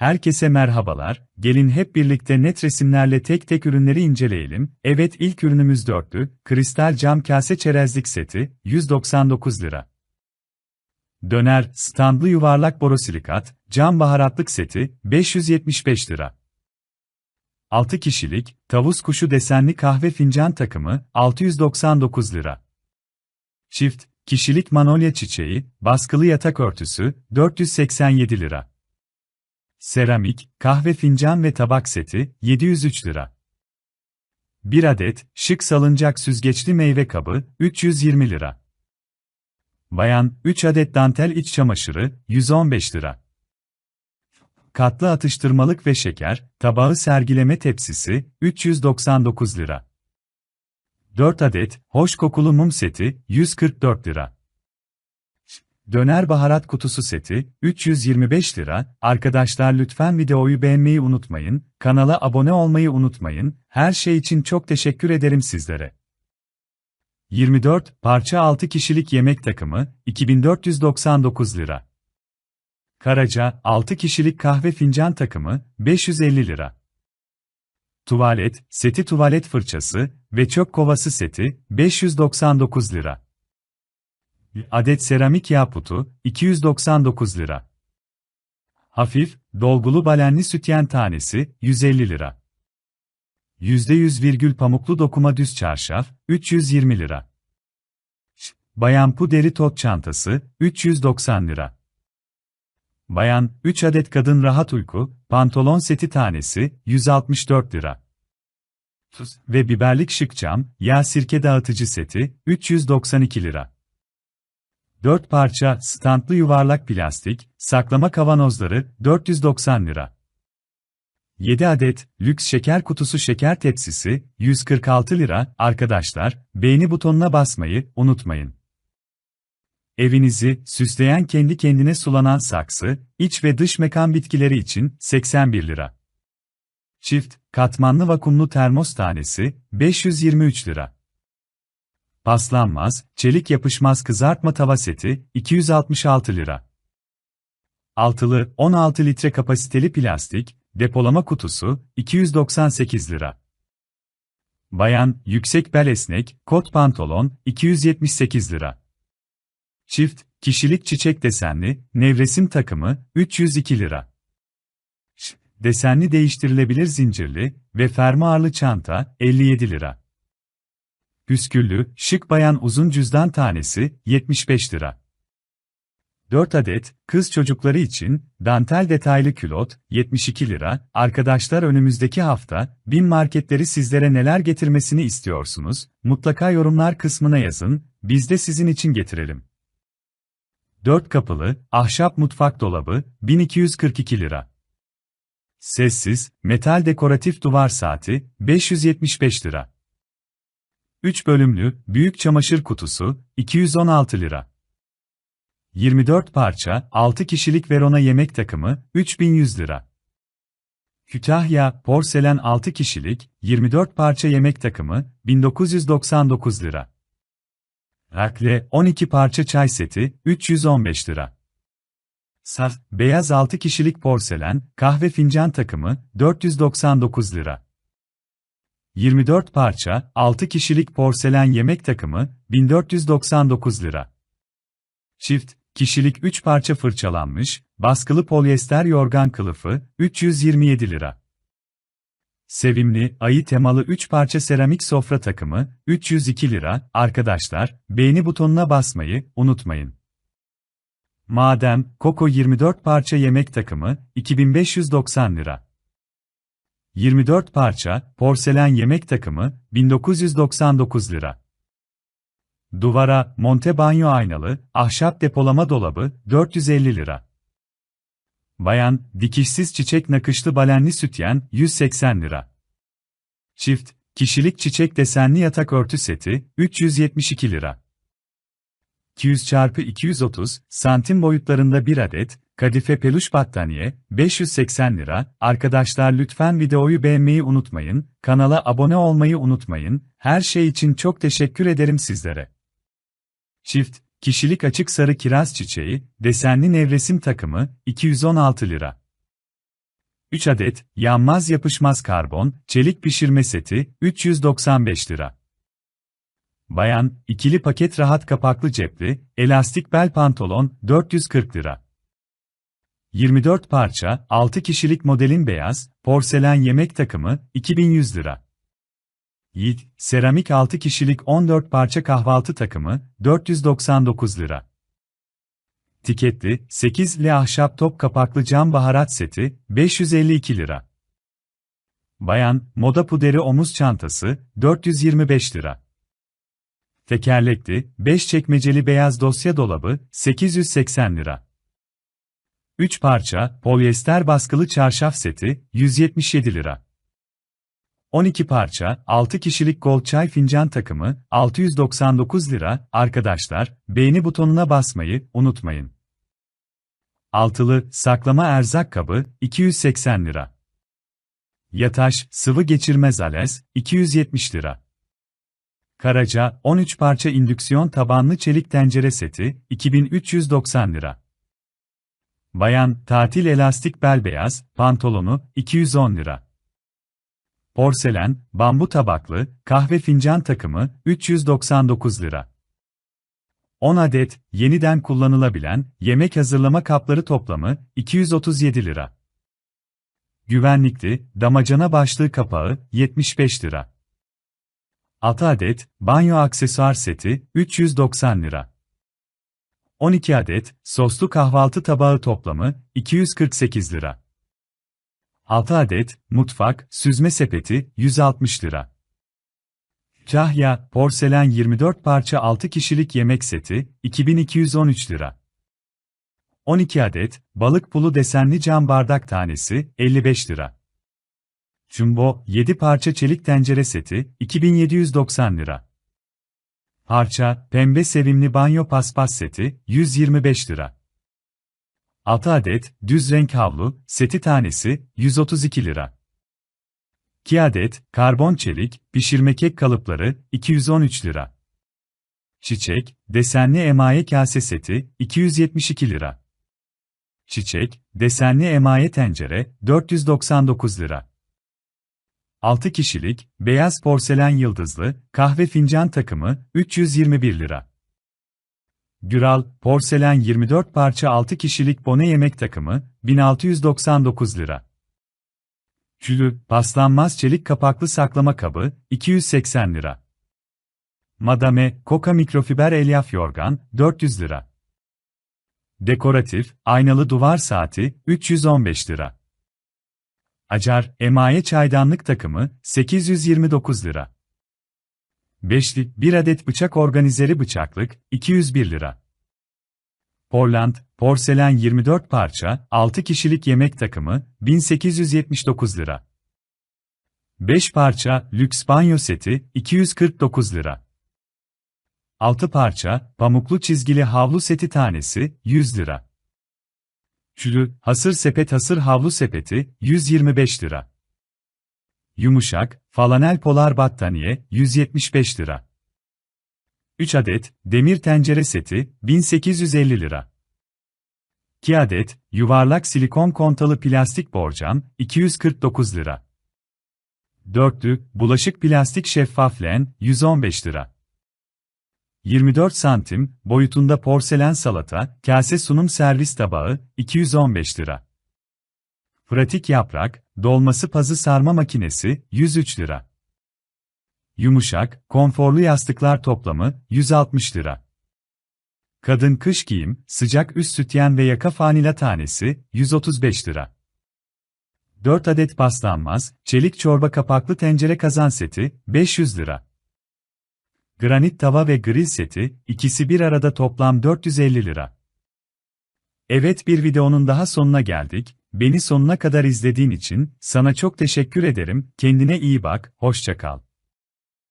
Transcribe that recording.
Herkese merhabalar, gelin hep birlikte net resimlerle tek tek ürünleri inceleyelim. Evet ilk ürünümüz dörtlü, kristal cam kase çerezlik seti, 199 lira. Döner, standlı yuvarlak borosilikat, cam baharatlık seti, 575 lira. 6 kişilik, tavus kuşu desenli kahve fincan takımı, 699 lira. Çift, kişilik manolya çiçeği, baskılı yatak örtüsü, 487 lira. Seramik, kahve fincan ve tabak seti, 703 lira. 1 adet, şık salıncak süzgeçli meyve kabı, 320 lira. Bayan, 3 adet dantel iç çamaşırı, 115 lira. Katlı atıştırmalık ve şeker, tabağı sergileme tepsisi, 399 lira. 4 adet, hoş kokulu mum seti, 144 lira. Döner baharat kutusu seti, 325 lira. Arkadaşlar lütfen videoyu beğenmeyi unutmayın, kanala abone olmayı unutmayın, her şey için çok teşekkür ederim sizlere. 24 parça 6 kişilik yemek takımı, 2499 lira. Karaca, 6 kişilik kahve fincan takımı, 550 lira. Tuvalet, seti tuvalet fırçası ve çöp kovası seti, 599 lira. Adet seramik yağ putu, 299 lira. Hafif, dolgulu balenli sütyen tanesi, 150 lira. %100 virgül pamuklu dokuma düz çarşaf, 320 lira. Bayan pu deri tot çantası, 390 lira. Bayan, 3 adet kadın rahat uyku, pantolon seti tanesi, 164 lira. Ve biberlik şık cam, yağ sirke dağıtıcı seti, 392 lira. 4 parça, standlı yuvarlak plastik, saklama kavanozları, 490 lira. 7 adet, lüks şeker kutusu şeker tepsisi, 146 lira. Arkadaşlar, beğeni butonuna basmayı unutmayın. Evinizi süsleyen kendi kendine sulanan saksı, iç ve dış mekan bitkileri için 81 lira. Çift, katmanlı vakumlu termos tanesi, 523 lira. Paslanmaz, çelik yapışmaz kızartma tava seti, 266 lira. Altılı, 16 litre kapasiteli plastik, depolama kutusu, 298 lira. Bayan, yüksek bel esnek, kot pantolon, 278 lira. Çift, kişilik çiçek desenli, nevresim takımı, 302 lira. Ş, desenli değiştirilebilir zincirli ve fermuarlı çanta, 57 lira. Püsküllü, şık bayan uzun cüzdan tanesi, 75 lira. 4 adet, kız çocukları için, dantel detaylı külot, 72 lira. Arkadaşlar önümüzdeki hafta, bin marketleri sizlere neler getirmesini istiyorsunuz? Mutlaka yorumlar kısmına yazın, biz de sizin için getirelim. 4 kapılı, ahşap mutfak dolabı, 1242 lira. Sessiz, metal dekoratif duvar saati, 575 lira. 3 bölümlü, büyük çamaşır kutusu, 216 lira. 24 parça, 6 kişilik Verona yemek takımı, 3100 lira. Kütahya, porselen 6 kişilik, 24 parça yemek takımı, 1999 lira. Rakle, 12 parça çay seti, 315 lira. Saf, beyaz 6 kişilik porselen, kahve fincan takımı, 499 lira. 24 parça, 6 kişilik porselen yemek takımı, 1499 lira. Çift, kişilik 3 parça fırçalanmış, baskılı polyester yorgan kılıfı, 327 lira. Sevimli, ayı temalı 3 parça seramik sofra takımı, 302 lira. Arkadaşlar, beğeni butonuna basmayı unutmayın. Madem, Koko 24 parça yemek takımı, 2590 lira. 24 parça, porselen yemek takımı, 1999 lira. Duvara, monte banyo aynalı, ahşap depolama dolabı, 450 lira. Bayan, dikişsiz çiçek nakışlı balenli sütyen, 180 lira. Çift, kişilik çiçek desenli yatak örtü seti, 372 lira. 200 x 230 santim boyutlarında bir adet, kadife peluş battaniye, 580 lira. Arkadaşlar lütfen videoyu beğenmeyi unutmayın, kanala abone olmayı unutmayın, her şey için çok teşekkür ederim sizlere. Çift, kişilik açık sarı kiraz çiçeği, desenli nevresim takımı, 216 lira. 3 adet yanmaz yapışmaz karbon, çelik pişirme seti 395 lira. Bayan, ikili paket rahat kapaklı cepli, elastik bel pantolon 440 lira. 24 parça, 6 kişilik modelin beyaz, porselen yemek takımı 2100 lira. Yiğit, seramik 6 kişilik 14 parça kahvaltı takımı 499 lira. Tiketli, 8'li ahşap top kapaklı cam baharat seti, 552 lira. Bayan, moda puderi omuz çantası, 425 lira. Tekerlekli, 5 çekmeceli beyaz dosya dolabı, 880 lira. 3 parça, polyester baskılı çarşaf seti, 177 lira. 12 parça, 6 kişilik gold çay fincan takımı, 699 lira. Arkadaşlar, beğeni butonuna basmayı unutmayın. Altılı, saklama erzak kabı, 280 lira. Yataş, sıvı geçirmez alez, 270 lira. Karaca, 13 parça indüksiyon tabanlı çelik tencere seti, 2390 lira. Bayan, tatil elastik bel beyaz, pantolonu, 210 lira. Porselen, bambu tabaklı, kahve fincan takımı, 399 lira. 10 adet, yeniden kullanılabilen, yemek hazırlama kapları toplamı, 237 lira. Güvenlikli, damacana başlığı kapağı, 75 lira. 6 adet, banyo aksesuar seti, 390 lira. 12 adet, soslu kahvaltı tabağı toplamı, 248 lira. 6 adet, mutfak, süzme sepeti, 160 lira. Kahya, porselen 24 parça 6 kişilik yemek seti, 2213 lira. 12 adet, balık pulu desenli cam bardak tanesi, 55 lira. Jumbo, 7 parça çelik tencere seti, 2790 lira. Parça, pembe sevimli banyo paspas seti, 125 lira. 6 adet, düz renk havlu, seti tanesi, 132 lira. 2 adet, karbon çelik, pişirme kek kalıpları, 213 lira. Çiçek, desenli emaye kase seti, 272 lira. Çiçek, desenli emaye tencere, 499 lira. 6 kişilik, beyaz porselen yıldızlı, kahve fincan takımı, 321 lira. Güral, porselen 24 parça 6 kişilik bone yemek takımı, 1699 lira. Külü, paslanmaz çelik kapaklı saklama kabı, 280 lira. Madame, Koka mikrofiber elyaf yorgan, 400 lira. Dekoratif, aynalı duvar saati, 315 lira. Acar, emaye çaydanlık takımı, 829 lira. Beşli, bir adet bıçak organizeri bıçaklık, 201 lira. Portland, porselen 24 parça, 6 kişilik yemek takımı, 1879 lira. 5 parça, lüks banyo seti, 249 lira. 6 parça, pamuklu çizgili havlu seti tanesi, 100 lira. Çülü, hasır sepet hasır havlu sepeti, 125 lira. Yumuşak, falanel polar battaniye, 175 lira. 3 adet, demir tencere seti, 1850 lira. 2 adet, yuvarlak silikon kontalı plastik borcam, 249 lira. Dörtlü, bulaşık plastik şeffaf len, 115 lira. 24 santim, boyutunda porselen salata, kase sunum servis tabağı, 215 lira. Pratik yaprak, dolması pazı sarma makinesi, 103 lira. Yumuşak, konforlu yastıklar toplamı, 160 lira. Kadın kış giyim, sıcak üst sütyen ve yaka fanila tanesi, 135 lira. 4 adet paslanmaz, çelik çorba kapaklı tencere kazan seti, 500 lira. Granit tava ve grill seti, ikisi bir arada toplam 450 lira. Evet bir videonun daha sonuna geldik. Beni sonuna kadar izlediğin için sana çok teşekkür ederim. Kendine iyi bak, hoşça kal.